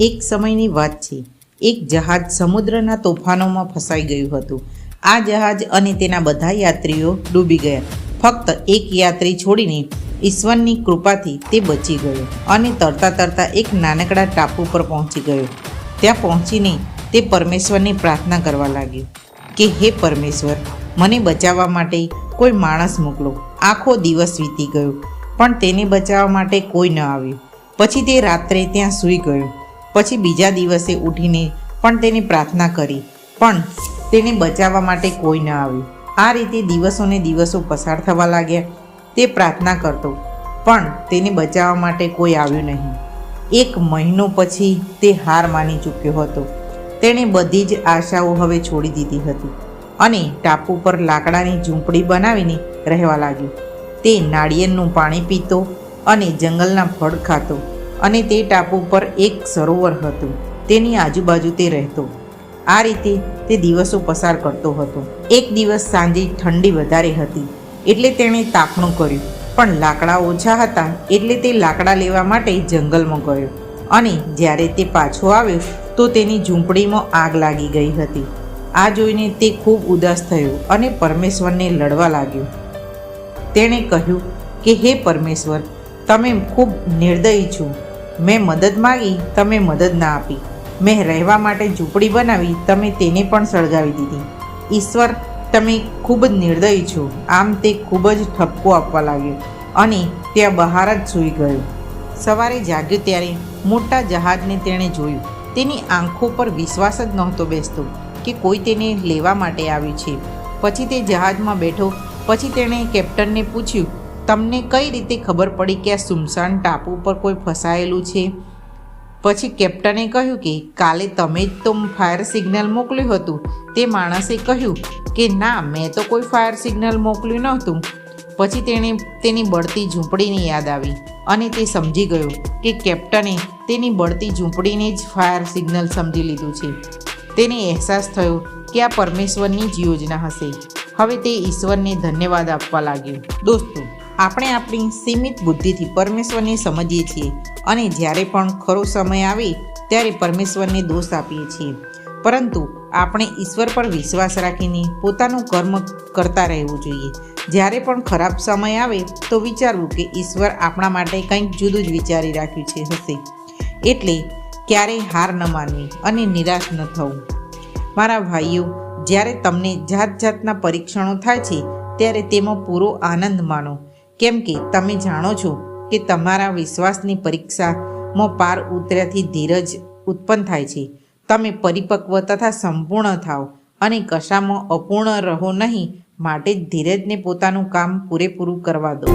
એક સમયની વાત છે. એક જહાજ સમુદ્રના તોફાનોમાં ફસાઈ ગયું હતું. આ જહાજ અને તેના બધા યાત્રીઓ ડૂબી ગયા. ફક્ત એક યાત્રી છોડીને ઈશ્વરની કૃપાથી તે બચી ગયો અને તરતા તરતા એક નાનકડા ટાપુ પર પહોંચી ગયો. ત્યાં પહોંચીને તે પરમેશ્વરની પ્રાર્થના કરવા લાગ્યો કે, હે પરમેશ્વર, મને બચાવવા માટે કોઈ માણસ મોકલો. આખો દિવસ વીતી ગયો, પણ તેને બચાવવા માટે કોઈ ન આવ્યું. પછી તે રાત્રે ત્યાં સૂઈ ગયો. પછી બીજા દિવસે ઉઠીને પણ તેને પ્રાર્થના કરી. પણ તેને બચાવવા માટે કોઈ ન આવ્યું. આ રીતે દિવસોને દિવસો પસાર થવા લાગ્યા. તે પ્રાર્થના કરતો, પણ તેને બચાવવા માટે કોઈ આવ્યું નહીં. એક મહિનો પછી તે હાર માની ચૂક્યો હતો. તેણે બધી જ આશાઓ હવે છોડી દીધી હતી અને ટાપુ પર લાકડાની ઝૂંપડી બનાવીને રહેવા લાગ્યો. તે નાળિયેરનું પાણી પીતો અને જંગલના ફળ ખાતો. અને તે ટાપુ પર એક સરોવર હતું. તેની આજુબાજુ તે રહેતો. આ રીતે તે દિવસો પસાર કરતો હતો. એક દિવસ સાંજે ઠંડી વધારે હતી, એટલે તેણે તાપણું કર્યું. પણ લાકડા ઓછા હતા, એટલે તે લાકડા લેવા માટે જંગલમાં ગયો. અને જ્યારે તે પાછો આવ્યો, તો તેની ઝૂંપડીમાં આગ લાગી ગઈ હતી. આ જોઈને તે ખૂબ ઉદાસ થયો અને પરમેશ્વરને લડવા લાગ્યો. તેણે કહ્યું કે, હે પરમેશ્વર, તમે ખૂબ નિર્દયી છો. મેં મદદ માગી, તમે મદદ ના આપી. મેં રહેવા માટે ઝૂંપડી બનાવી, તમે તેને પણ સળગાવી દીધી. ઈશ્વર, તમે ખૂબ જ નિર્દયી છો. આમ તે ખૂબ જ ઠપકો આપવા લાગ્યો અને ત્યાં બહાર જ સૂઈ ગયો. સવારે જાગ્યો ત્યારે મોટા જહાજને તેણે જોયું. તેની આંખો પર વિશ્વાસ જ નહોતો બેસતો કે કોઈ તેને લેવા માટે આવ્યું છે. પછી તે જહાજમાં બેઠો, પછી તેણે કેપ્ટનને પૂછ્યું તમને કઈ રીતે ખબર પડી કે આ સુમસાન ટાપુ પર કોઈ ફસાયેલું છે? પછી કેપ્ટને કહ્યું કે કાલે તમે જ તો ફાયર સિગ્નલ મોકલ્યું હતું. તે માણસે કહ્યું કે ના, મેં તો કોઈ ફાયર સિગ્નલ મોકલ્યું નહોતું. પછી તેણે તેની બળતી ઝૂંપડીની યાદ આવી અને તે સમજી ગયો કે કેપ્ટને તેની બળતી ઝૂંપડીને જ ફાયર સિગ્નલ સમજી લીધું છે. તેને અહેસાસ થયો કે આ પરમેશ્વરની જ યોજના હશે. હવે તે ઈશ્વરને ધન્યવાદ આપવા લાગ્યો. દોસ્તો આપણે આપણી સીમિત બુદ્ધિથી પરમેશ્વરને સમજીએ છીએ અને જ્યારે પણ ખરો સમય આવે ત્યારે પરમેશ્વરને દોષ આપીએ છીએ. પરંતુ આપણે ઈશ્વર પર વિશ્વાસ રાખીને પોતાનું કર્મ કરતા રહેવું જોઈએ. જ્યારે પણ ખરાબ સમય આવે તો વિચારવું કે ઈશ્વર આપણા માટે કંઈક જુદું જ વિચારી રાખ્યું છે હશે. એટલે ક્યારેય હાર ન માનવી અને નિરાશ ન થવું. મારા ભાઈઓ, જ્યારે તમને જાત જાતના પરીક્ષણો થાય છે, ત્યારે તેમાં પૂરો આનંદ માનો કેમ કે તમે જાણો છો કે તમારા વિશ્વાસની પરીક્ષામાં પાર ઉતર્યાથી ધીરજ ઉત્પન્ન થાય છે. તમે પરિપક્વ તથા સંપૂર્ણ થાઓ અને કશામાં અપૂર્ણ રહો નહીં, માટે જ ધીરજને પોતાનું કામ પૂરેપૂરું કરવા દો.